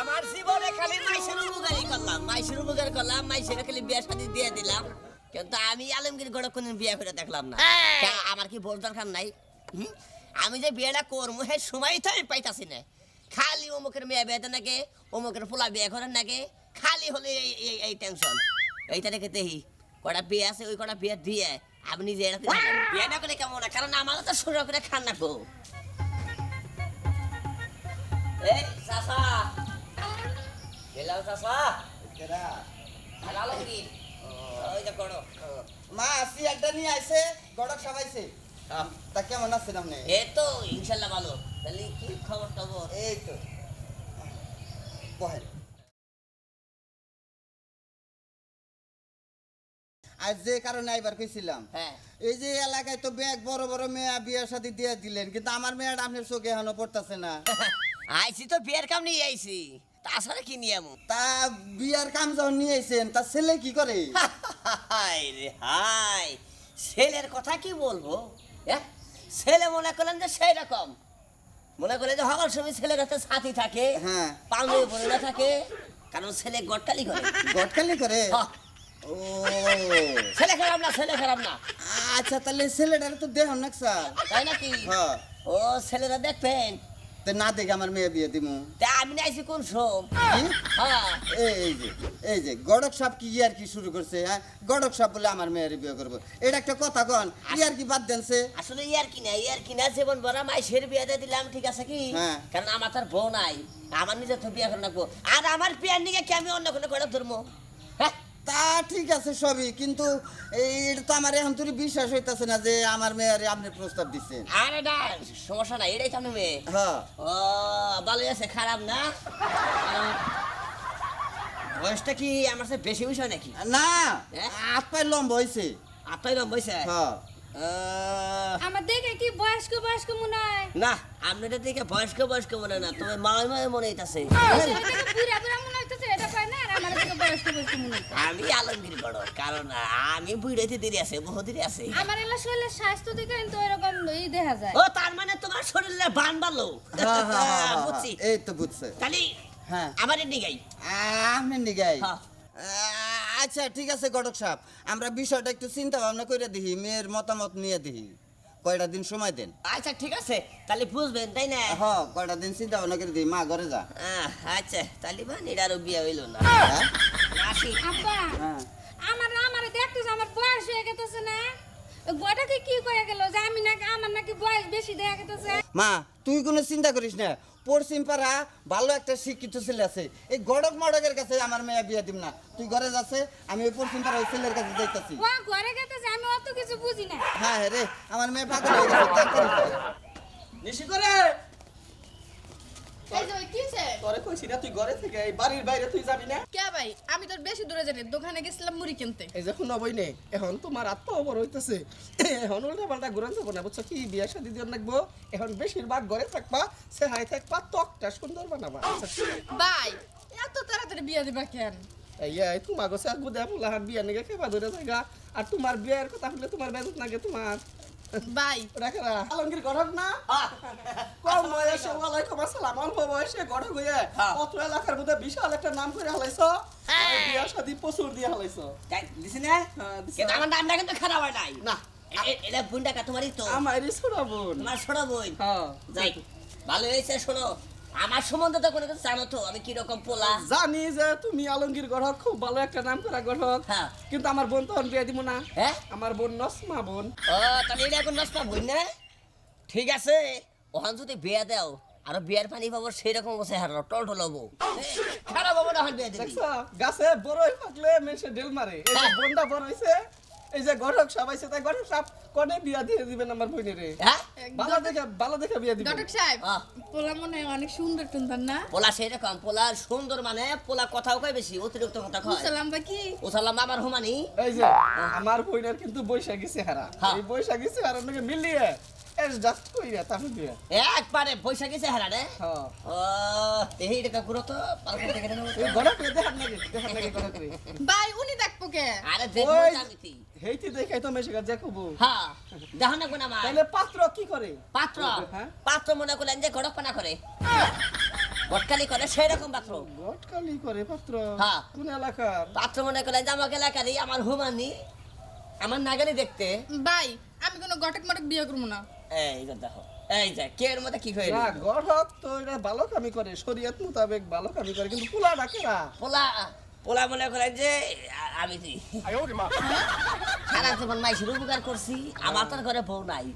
আমার জীবনে খালি মাইশের উপকারই করলাম। মাইশের উপকার করলাম মাইশের খালি বিয়ে শাদী দিয়ে দিলাম। কিন্তু আমি আলমগীর গড়ে কোনো বিয়ে করে দেখলাম না। আমার কি বোর দরকার নাই? আমি যে বিয়েটা করব সেই সময় তো আমি পাইতাছি না। খালি অমুকের মেয়ে বিয়ে নাকি অমুকের পোলা বিয়ে করেন নাকি খালি হলে এই এই টেনশন এইটা রেখে দেখি কটা বিয়ে আছে ওই কটা বিয়ে দিয়ে আপনি যে এরকম বিয়ে না করে কেমন কারণ আমারও তো শুরু করে খান না গো এই চাচা চাচা আর আলমগীর ওই যে করো মা আসি একটা নিয়ে গড়ক সবাইছে তা কেমন আছেন আপনি এ তো ইনশাল্লাহ ভালো তাহলে কি খবর টবর এই তো বহেন আজ যে কারণে আইবার কইছিলাম এই যে এলাকায় তো ব্যাগ বড় বড় মেয়া বিয়ের সাথে দিয়ে দিলেন কিন্তু আমার মেয়েটা আপনার চোখে এখনও পড়তেছে না আইছি তো বিয়ের কাম নিয়ে আইছি তাছাড়া কি নিয়ে এমন তা বিয়ার কাম যখন নিয়ে আইছেন তা ছেলে কি করে? হাই রে হাই ছেলের কথা কি বলব? এহ? ছেলে মনে করলেন যে সেই রকম মনে করলেন যে হকল সময় ছেলের কাছে সাথী থাকে হ্যাঁ। পাঙ্গে বলে না থাকে কারণ ছেলে গটকালি করে। গটকালি করে? হ্যাঁ, ও। ছেলে খারাপ না ছেলে খারাপ না। আচ্ছা তাহলে ছেলেটার তো দেহ নাকসা তাই নাকি? হ্যাঁ ও ছেলেরা দেখবেন তো না দেখে আমার মেয়ে বিয়ে দিমু। তা আমি না আইছি কোন কি? হ্যাঁ। এই যে এই যে গড়ক সাপ কি ইয়ার কি শুরু করছে হ্যাঁ? গড়ক সাপ বলে আমার মেয়ের বিয়ে করব। এটা একটা কথা কন ইয়ার কি বাদ দেনছে? আসলে ইয়ার কিনা ইয়ার কিনা জীবন ভরা মাইসের বিয়ে দিয়ে দিলাম ঠিক আছে কি? হ্যাঁ। কারণ আমার তার বউ নাই আমার নিজের তো বিয়ে করে রাখব। আর আমার বিয়ের নিকে কি আমি অন্য কোনো করে ধরবো? হ্যাঁ? তা ঠিক আছে সবই কিন্তু এটা তো আমার এখন তুই বিশ্বাস হইতাছে না যে আমার মেয়ের আপনি প্রস্তাব দিচ্ছেন আর এটা সমস্যা নাই এটাই তো মেয়ে। হ্যাঁ। ও ভালোই আছে খারাপ না? বয়সটা কি আমার সাথে বেশি বিষয় নাকি? না হ্যাঁ? হাত পায়ে লম্বা হয়েছে আপনার রম বয়সে হ্যাঁ। আমার দেখে কি বয়স্ক বয়স্ক মনে হয়? না আপনাদের দিকে বয়স্ক বয়স্ক মনে না তবে মায় মায় মনে হইতাছে। ছেলেটাকে বুড়া আমি আলমগীর বড় কারণ আমি বুড়াইতে দেরি আছে বহু দেরি আছে। আমার এলা শরীরের স্বাস্থ্য কিন্তু এরকম ই দেখা যায়। ও তার মানে তোমার শরীরে বান বালো হ্যাঁ, হ্যাঁ, হ্যাঁ, বুঝছি। এই তো বুঝছে। তাহলে হ্যাঁ। আমার নিগাই আপনি নিগাই হ্যাঁ। আচ্ছা ঠিক আছে গড়ক সাহেব। আমরা বিষয়টা একটু চিন্তা ভাবনা করে দেখি মেয়ের মতামত নিয়ে দেখি কয়টা দিন সময় দেন? আচ্ছা ঠিক আছে। তাহলে বুঝবেন তাই না? হ্যাঁ কয়টা দিন চিন্তা ভাবনা করে দিই মা ঘরে যা। আহ, আচ্ছা তাহলে বা নিরারও বিয়ে হইল না। হ্যাঁ আব্বা আমার আমার দেখতেছে আমার বয়স হয়ে গেতেছে না। গোটাকে কি কয়ে গেল? যে আমি নাকি আমার নাকি বয়স বেশি দেখা গেতেছে। মা তুই কোনো চিন্তা করিস না। পশ্চিম পাড়া ভালো একটা শিক্ষিত ছেলে আছে। এই গড়ক মড়কের কাছে আমার মেয়ে বিয়ে দিব না। তুই ঘরে যাচ্ছে আমি ওই পশ্চিম পাড়া ওই ছেলের কাছে যাইতাছি। ও ঘরে গেতেছে আমি অত কিছু বুঝি না। হ্যাঁ হ্যাঁ রে আমার মেয়ে পাগল হয়ে গেছে তাড়াতাড়ি যা। নিশি করে? তোরে কইছি না তুই ঘরে থেকে এই বাড়ির বাইরে তুই যাবি না। ভাই আমি তোর বেশি দূরে জানি দোকানে গেছিলাম মুড়ি কিনতে। এই যে শুনো বই নে এখন তোমার আত্ম অবর হইতেছে। এখন উল্টা পাল্টা ঘুরান যাব না বুঝছ কি? বিয়া শাদি দিয়ে লাগবো। এখন বেশিরভাগ ঘরে থাকবা সে হাই থাকবা ত্বকটা সুন্দর বানাবা ভাই এত তাড়াতাড়ি বিয়ে দিবা কেন? এই তোমার গোছে গুদা ফুলাহান বিয়া নিগে খেবা ধরে জায়গা। আর তোমার বিয়ের কথা শুনলে তোমার বেজত লাগে তোমার। ভাই। রাখারা আলমগীর গড়ক না? কম বয়সে ওয়ালাইকুম আসসালাম। অল্প বয়সে গড়ক হয়ে হ্যাঁ। অত এলাকার মধ্যে বিশাল একটা নাম করে হালাইছ। বিয়া শাদি প্রচুর দিয়ে হালাইছ। দিছি না? হ্যাঁ, কিন্তু আমার নামটা কিন্তু খারাপ হয় নাই। না। এ- এ- এটা বোনটা তোমারই তো। আমারই ছোড়া বোন। তোমার ছোট বোন। হ্যাঁ। যাই ভালো হয়েছে শোনো। আমার সম্বন্ধে তো কোনো কিছু জানো তো আমি কীরকম পোলা। জানি যে তুমি আলমগীর গড়ক খুব ভালো একটা নাম করা গড়ক হ্যাঁ। কিন্তু আমার বোন তখন বিয়ে দিব না। হ্যাঁ? আমার বোন নসমা বোন। ও তাহলে এটা এখন নষ্ট বই না? ঠিক আছে ওখান যদি বিয়া দাও আর বিয়ার পানি পাবো সেই রকম বসে হার টল টল হব খারাপ হব না হয় বিয়া দেখছ গাছে বড়ই থাকলে মেশে ডেল মারে। এই বোনটা বড় হইছে এই যে আইছে তাই গড়ক সব কনে বিয়া দিয়ে দিবেন আমার বোনের হ্যাঁ? ভালো দেখে ভালো দেখে বিয়া দিবেন। ঘটক সাহেব পোলা মনে অনেক সুন্দর টুন্দর না? পোলা সেই রকম পোলা সুন্দর মানে পোলা কথাও কয় বেশি অতিরিক্ত কথা কয়। বা কি? ও সালাম আমার হুমানি। এই যে আমার বোনের কিন্তু বৈশাখী চেহারা। হ্যাঁ। এই বৈশাখী চেহারা নাকি মিলিয়ে কইরা একবারে পয়সা গেছে হারা রে। ও এই টাকা তো পালকে থেকে নেব। দেখার দেখার ভাই উনি দেখব কে? আরে দেখো আমি তুই। দেখাই তো মেশে গা কবু হ্যাঁ দেখো না কোন আমার। তাহলে পাত্র কি করে? পাত্র? হ্যাঁ? পাত্র মনে করলেন যে গড়ক পানা করে। গটকালি করে সেই রকম পাত্র। গটকালি করে পাত্র? হ্যাঁ। কোন এলাকার? পাত্র মনে করে যে আমাকে এলাকারই আমার হুমানি আমার নাগানি দেখতে। ভাই আমি কোনো গটক মটক বিয়ে করব না। এই যে দেখো এই যে কের এর মধ্যে কি হয়ে না গড়ক তো এটা ভালো কামি করে শরীয়ত মোতাবেক ভালো কামি করে কিন্তু পোলা ডাকেরা পোলা পোলা মনে করে যে আমি তুই সারা জীবন মাইসির উপকার করছি আমার তোর ঘরে বউ নাই।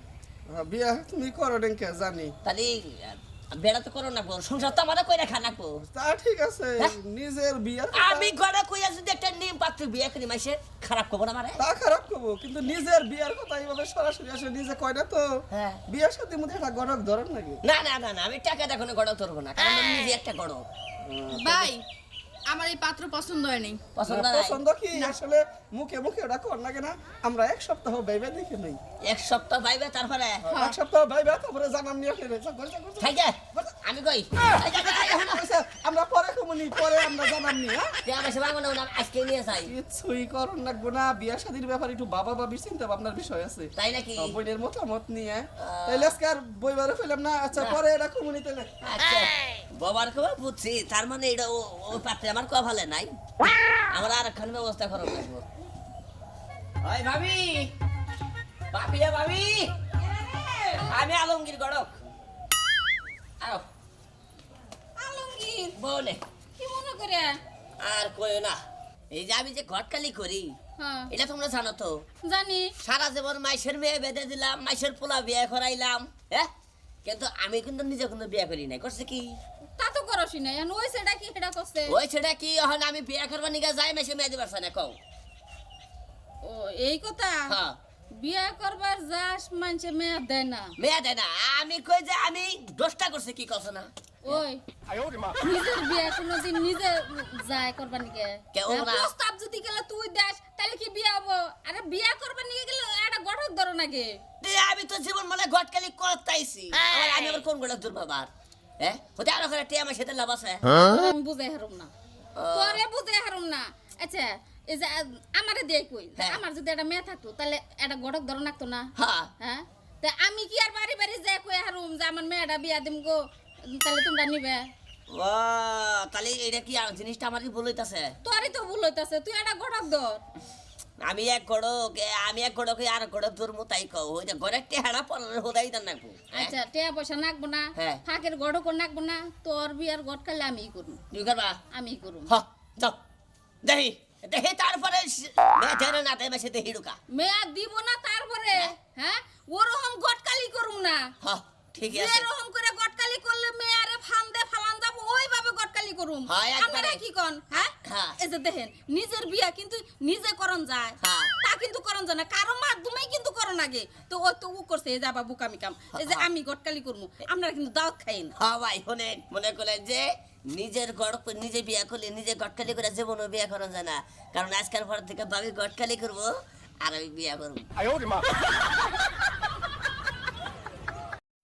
বিয়া তুমি করো ডেঙ্কে জানি। তাহলে বেড়া তো করো না সংসার তো আমারও কইরা খানা কো তা ঠিক আছে হ্যাঁ? নিজের বিয়া আমি ঘরে কইয়া যদি একটা নিম পাত্র বিয়ে করি মাইসে খারাপ করব না মারে তা খারাপ করব কিন্তু নিজের বিয়ার কথা এইভাবে সরাসরি আসে নিজে কয় না তো? হ্যাঁ। বিয়ার সাথে মধ্যে একটা গড়ক ধরন নাকি? না না না না আমি টাকা দেখো গড় ধরবো না কারণ নিজে একটা গড়ক। ভাই আমার এই পাত্র পছন্দ হয়নি। পছন্দ না, নাই? পছন্দ কি? আসলে মুখে মুখে ওটা কর লাগে না। আমরা এক সপ্তাহ বাইবে দেখে নেই। এক সপ্তাহ পাইবে তারপরে? এক সপ্তাহ বাইবে তারপরে জানাম নিয়ে ফেলে যা, যা, থাকে আমি কই? এই যে, এই যে, আচ্ছা, আমরা পরে কমনি পরে আমরা জানাম নি হ্যাঁ। সে বাঙানো না আজকে নিয়ে যাই। কিছুই করুন না। বিয়া শাদির ব্যাপারে একটু বাবা বাবির চিন্তা ভাবনার বিষয় আছে। তাই নাকি? বোনের মতামত নিয়ে। তাইলে আজকে আর বইবারে ফেলাম না। আচ্ছা পরে এটা কমনি তাইলে। আচ্ছা। বাবার কবে বুঝছি তার মানে এটা ও ওই পাত্রে আমার কভালে নাই। আমার আর একখান ব্যবস্থা করা লাগবো। ওই ভাবি ভাবি ভাবি। আমি আলমগীর গড়ক। আও। আলমগীর? বলে। কি মনে করে? আর কই না। এই যে আমি যে ঘটকালি করি হ্যাঁ। এটা তোমরা জানো তো? জানি। সারা জীবন মাইসের মেয়ে বেঁধে দিলাম মাইসের পোলা বিয়ে করাইলাম হ্যাঁ? কিন্তু আমি কিন্তু নিজে কোনো বিয়ে করি নাই করছে কি? করছি না। এখন ওই সেটা কি সেটা করছে? ওই ছেড়ে কি? এখন আমি বিয়ে করবার নিকা যাই মাসে মেয়ে দিবার না কও। ও এই কথা? হ্যাঁ। বিয়া করবার যাস মেয়ে দেয় না। মেয়ে দেয় না। আমি কই যে আমি দোষটা করছি কি কছ না? ওই। নিজের বিয়া কোনোদিন নিজে যায় করবার নিকে। প্রস্তাব যদি গেলে তুই দেস তাহলে কি বিয়া হব? আরে বিয়া করবার নিকে গেলে একটা গঠক ধরো নাকি আমি তো জীবন মানে গটকালি করতাইছি। আবার আমি আবার কোন গোটা দূর বাবার হ্যাঁ? হতে আরও করে টিয়া আমার সাথে লাভ আছে? আমি বুঝে হারুম না। তোরে বুঝে হারুম না। আচ্ছা এই যে আমারে দিয়ে কই? হ্যাঁ। আমার যদি একটা মেয়ে থাকতো তাহলে একটা নাকতো না? হ্যাঁ। হ্যাঁ? তা আমি কি আর বাড়ি বাড়ি যাই কই হারুম যে আমার মেয়েটা বিয়া দিম গো? তাহলে তোমরা নিবে। ও তাহলে এটা কি জিনিসটা কি ভুল হইতাছে? তোরই তো ভুল হইতাছে। তুই একটা গঠক ধর। আমি এক গড়ক এ, আমি এক গড়ক আর গড়ক দূর তাই কও। ওই যে ঘরের টেহারা পরের হোদাই দেন নাকবো হ্যাঁ? আচ্ছা টিয়া পয়সা নাকবো না হ্যাঁ। ফাঁকের গড়কও নাকবো না তোর বিয়ার গট কালে আমিই করুম তুই করবা? আমিই করুম হ যাও দেখি দেখি তারপরে মেয়ে ধরে না তাই মাসে দেখি ঢুকা। মেয়া দিব না তারপরে হ্যাঁ? ওরকম গটকালি করুম না। হ ঠিক আছে। যেরকম করুম। আপনারা কি কোন হ্যাঁ? হ্যাঁ। এই যে দেখেন নিজের বিয়া কিন্তু নিজে করন যায় হ্যাঁ। তা কিন্তু করন যায় না। কারও মাধ্যমেই কিন্তু করন আগে। তো ও তো ও করছে এই যাবা বুকামি কাম। এই যে হ্যাঁ। আমি গটকালি করমু আপনারা কিন্তু দাওয়াত খাইন হ্যাঁ ভাই শোনেন মনে করলেন যে নিজের গড় নিজে বিয়া করলে নিজে গটকালি করে জীবনও বিয়া করা যায় না। কারণ আজকাল পর থেকে ভাবি গটকালি করব আর আমি বিয়া করব।